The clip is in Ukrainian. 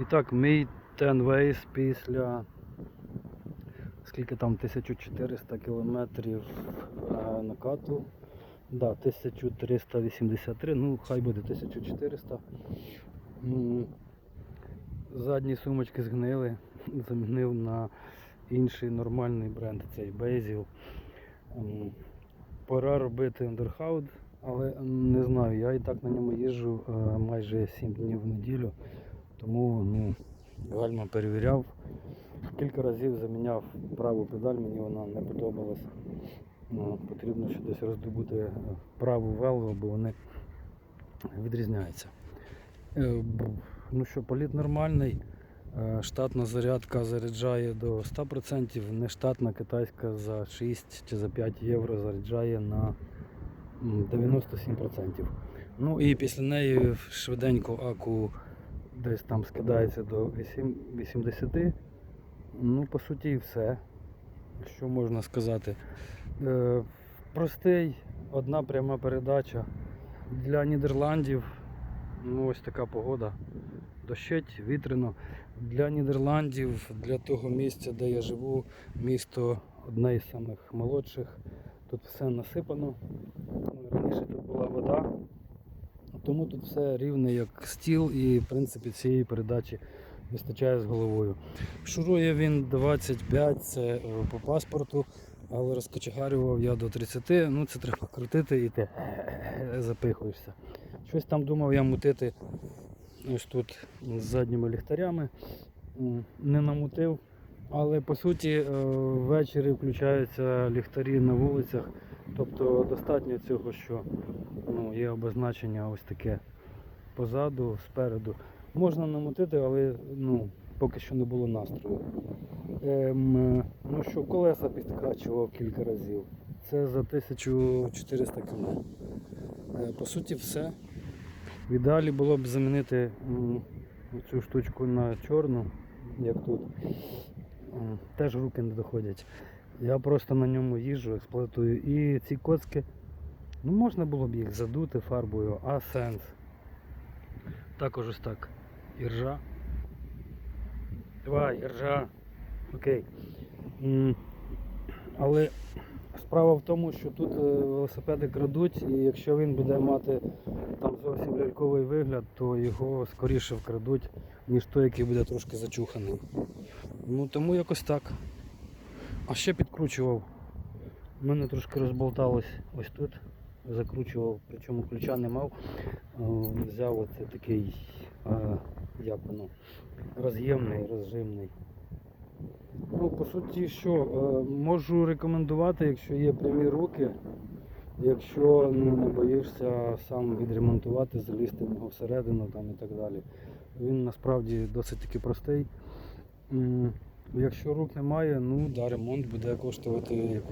І так, мій Tenways після скільки там 1400 кілометрів е, накату. Да, 1383, ну хай буде 1400. Задні сумочки згнили, замінив на інший нормальний бренд, цей Basil. Пора робити андерхауд, але не знаю, я і так на ньому їжджу е, майже 7 днів в неділю, тому ну, гальма перевіряв. Кілька разів заміняв праву педаль, мені вона не подобалась. Ну, потрібно ще десь роздобути праву велву, бо вони відрізняються. Е, Ну що, політ нормальний. Е, Штатна зарядка заряджає до 100%, нештатна китайська за 6 чи за 5 євро заряджає на 97%. Ну і після неї швиденько аку десь там скидається до 8 80. Ну, по суті, і все. Що можна сказати? Е, простий, одна пряма передача. Для Нідерландів ну, ось така погода. Дощить, вітряно. Для Нідерландів, для того місця, де я живу, місто одне із самих молодших. Тут все насипано. Раніше тут була вода, тому тут все рівне як стіл і в принципі цієї передачі вистачає з головою. Шурує він 25, це е, по паспорту, але розкочегарював я до 30, ну це треба крутити і ти запихуєшся. Щось там думав я мутити ось тут з задніми ліхтарями. Не намутив. Але по суті е, ввечері включаються ліхтарі на вулицях. Тобто достатньо цього, що ну, є обозначення ось таке позаду, спереду. Можна намутити, але ну, поки що не було настрою. Ем, ну що, колеса підкачував кілька разів. Це за 1400 км. Е, По суті, все. В ідеалі було б замінити цю штучку на чорну, як тут. Теж руки не доходять. Я просто на ньому їжджу, експлуатую. І ці коцки, ну можна було б їх задути фарбою, а сенс. Також ось так. Іржа. Давай, іржа. Окей. Але справа в тому, що тут е, велосипеди крадуть, і якщо він буде мати там зовсім ляльковий вигляд, то його скоріше вкрадуть, ніж той, який буде трошки зачуханий. Ну тому якось так. А ще підкручував. У мене трошки розболталось ось тут. Закручував, причому ключа не мав. Е, Взяв оце такий, як воно, роз'ємний, розжимний. Ну, по суті, що, е, можу рекомендувати, якщо є прямі руки, якщо ну, не боїшся сам відремонтувати, залізти в нього всередину там, і так далі. Він насправді досить таки простий. Якщо рук немає, ну да, ремонт буде коштувати якусь